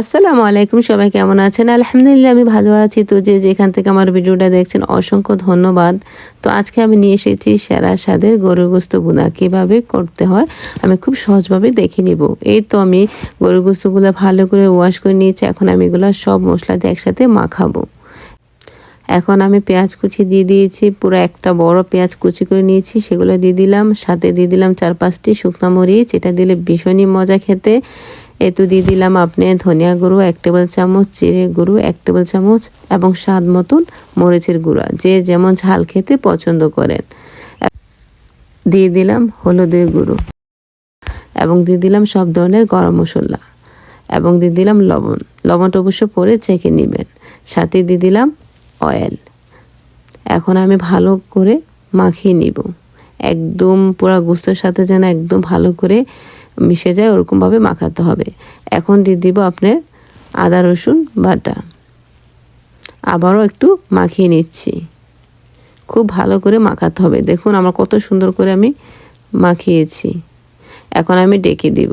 আসসালামু আলাইকুম, সবাই কেমন আছেন? আলহামদুলিল্লাহ, আমি ভালো আছি। তো যে যেখান থেকে আমার ভিডিওটা দেখছেন, অসংখ্য ধন্যবাদ। তো আজকে আমি নিয়ে এসেছি সেরা স্বাদের গরুর গোস্ত বুনা কীভাবে করতে হয়, আমি খুব সহজভাবে দেখে নিব। এই তো আমি গরুর গোস্তগুলো ভালো করে ওয়াশ করে নিয়েছি। এখন আমি এগুলো সব মশলা দিয়ে একসাথে মাখাবো। এখন আমি পেঁয়াজ কুচি দিয়ে দিয়েছি। পুরো একটা বড় পেঁয়াজ কুচি করে নিয়েছি। সেগুলো দিয়ে দিলাম। সাথে দিয়ে দিলাম চার পাঁচটি শুকনো মরিচ। এটা দিলে ভীষণই মজা খেতে। এতো দিয়ে দিলাম আপনি ধনিয়া গুঁড়ো, এক টেবিল চামচ, জিরে গুঁড়ো, এক টেবিল চামচ এবং স্বাদ মতন মরিচের গুঁড়া। যে যেমন ঝাল খেতে পছন্দ করেন। দিয়ে দিলাম হলুদের গুঁড়ো এবং দিয়ে দিলাম সব ধরনের গরম মশলা এবং দিয়ে দিলাম লবণ। লবণটা অবশ্য পরে চেখে নেবেন। সাথে দিয়ে দিলাম অয়েল। এখন আমি ভালো করে মাখিয়ে নিব। একদম পুরা গুস্তের সাথে যেন একদম ভালো করে মিশে যায়, ওরকমভাবে মাখাতে হবে। এখন দিয়ে দিব আপনার আদা, রসুন বাটা। আবারও একটু মাখিয়ে নিচ্ছি। খুব ভালো করে মাখাতে হবে। দেখুন আমার কত সুন্দর করে আমি মাখিয়েছি। এখন আমি ডেকে দিব।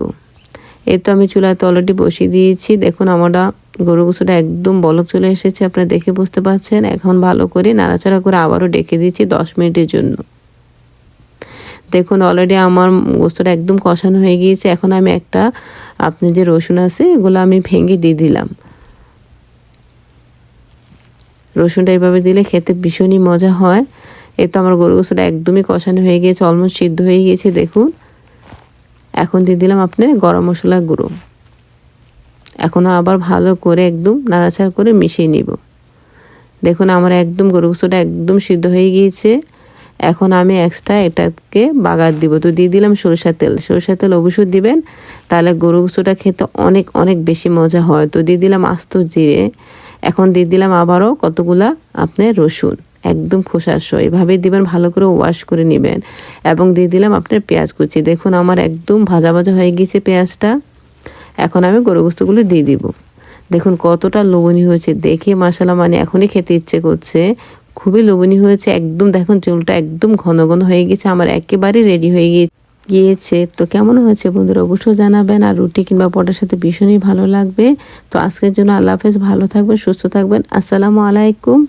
এই তো আমি চুলাতে অলরেডি বসিয়ে দিয়েছি। দেখুন আমরা গরু গোসুটা একদম বলক চলে এসেছে, আপনারা দেখে বুঝতে পারছেন। এখন ভালো করে নাড়াচাড়া করে আবারও ডেকে দিয়েছি দশ মিনিটের জন্য। দেখুন অলরেডি আমার গোস্তটা একদম কষানো হয়ে গিয়েছে। এখন আমি একটা আপনি যে রসুন আছে, এগুলো আমি ভেঙে দিয়ে দিলাম। রসুনটা এইভাবে দিলে খেতে ভীষণই মজা হয়। এই তো আমার গরু গোস্তটা একদমই কষানো হয়ে গিয়েছে অলমোস্ট সিদ্ধ হয়ে গিয়েছে, দেখুন। এখন দিয়ে দিলাম আপনার গরম মশলা গুঁড়ো। এখনও আবার ভালো করে একদম নাড়াচাড়া করে মিশিয়ে নিব। দেখুন, আমার একদম গরু গোস্তটা একদম সিদ্ধ হয়ে গিয়েছে। এখন আমি এক্সট্রা এটাকে বাগার দিব। তো দিয়ে দিলাম সরষের তেল। সরষের তেল অবশ্যই দিবেন, তাহলে গরু গোস্তটা খেতে অনেক অনেক বেশি মজা হয়। তো দিয়ে দিলাম আস্ত জিরে। এখন দিয়ে দিলাম আবারও কতগুলা আপনার রসুন। একদম খোসাস এভাবেই দিবেন, ভালো করে ওয়াশ করে নেবেন। এবং দিয়ে দিলাম আপনার পেঁয়াজ কুচি। দেখুন আমার একদম ভাজা ভাজা হয়ে গিয়েছে পেঁয়াজটা। এখন আমি গরু গোস্তগুলো দিয়ে দিব। দেখুন কতটা লোভনীয় হয়েছে। দেখে মশালা মানে এখনই খেতে ইচ্ছে করছে। খুবই লোভনীয় হয়েছে। একদম দেখুন, চুলটা একদম ঘন ঘন হয়ে গেছে, আমার একেবারে রেডি হয়ে গিয়ে গিয়েছে। তো কেমন হয়েছে বন্ধুরা? অবশ্যই জানাবেন আর রুটি কিংবা পটার সাথে ভীষণই ভালো লাগবে। তো আজকের জন্য আল্লাহ হাফেজ। ভালো থাকবেন, সুস্থ থাকবেন। আসসালামু আলাইকুম।